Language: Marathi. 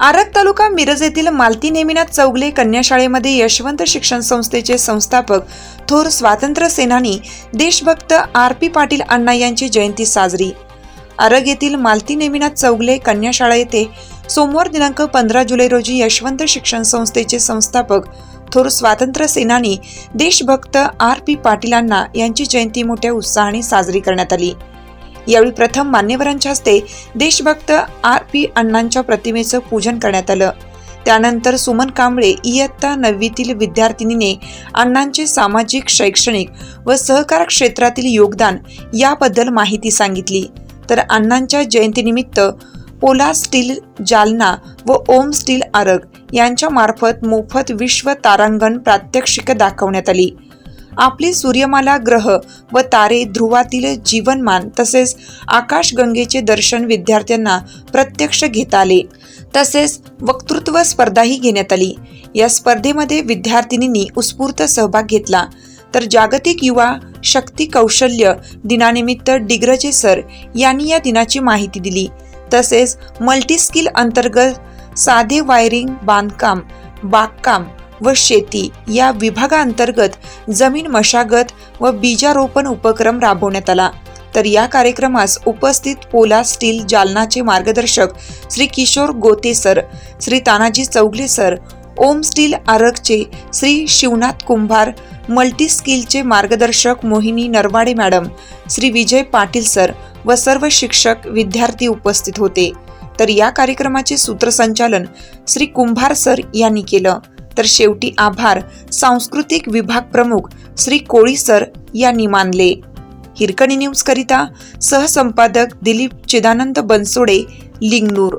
आरग तालुका मिरज येथील मालती नेमिनाथ चौगले कन्याशाळेमध्ये यशवंत शिक्षण संस्थेचे संस्थापक थोर स्वातंत्र्य सेनानी देशभक्त आर पी पाटील अण्णा यांची जयंती साजरी. आरग येथील मालती नेमिनाथ चौगले कन्या शाळा येथे सोमवार दिनांक पंधरा जुलै रोजी यशवंत शिक्षण संस्थेचे संस्थापक थोर स्वातंत्र्य सेनानी देशभक्त आर पी पाटीलांना यांची जयंती मोठ्या उत्साहाने साजरी करण्यात आली. यावेळी प्रथम मान्यवरांच्या हस्ते देशभक्त आर पी अण्णांच्या प्रतिमेचं पूजन करण्यात आलं. त्यानंतर सुमन कांबळे इयत्ता नववीतील विद्यार्थिनीने अण्णांचे सामाजिक शैक्षणिक व सहकार क्षेत्रातील योगदान याबद्दल माहिती सांगितली. तर अण्णांच्या जयंतीनिमित्त पोला स्टील जालना व ओम स्टील आरग यांच्या मार्फत मोफत विश्व तारांगण प्रात्यक्षिक दाखवण्यात आली. आपली सूर्यमाला ग्रह व तारे ध्रुवातील जीवनमान तसेच आकाशगंगेचे दर्शन विद्यार्थ्यांना प्रत्यक्ष घेता आले. तसेच वक्तृत्व स्पर्धाही घेण्यात आली. या स्पर्धेमध्ये विद्यार्थिनींनी उत्स्फूर्त सहभाग घेतला. तर जागतिक युवा शक्ती कौशल्य दिनानिमित्त डिग्रजे सर यांनी या दिनाची माहिती दिली. तसेच मल्टीस्किल अंतर्गत साधे वायरिंग बांधकाम बागकाम व शेती या विभागाअंतर्गत जमीन मशागत व बीजारोपण उपक्रम राबवण्यात आला. तर या कार्यक्रमास उपस्थित पोला स्टील जालनाचे मार्गदर्शक Shri Kishor Gote sir Shri Tanaji Chougale sir Om steel आरगचे Shri Shivnath Kumbhar multi स्किलचे मार्गदर्शक मोहिनी नरवाडे मॅडम श्री विजय पाटील सर व सर्व शिक्षक विद्यार्थी उपस्थित होते. तर या कार्यक्रमाचे सूत्रसंचालन श्री कुंभार सर यांनी केलं. तर शेवटी आभार. सांस्कृतिक विभाग प्रमुख श्री कोळी सर यांनी मानले. हिरकणी न्यूज करिता सहसंपादक दिलीप चिदानंद बनसोडे लिंगनूर.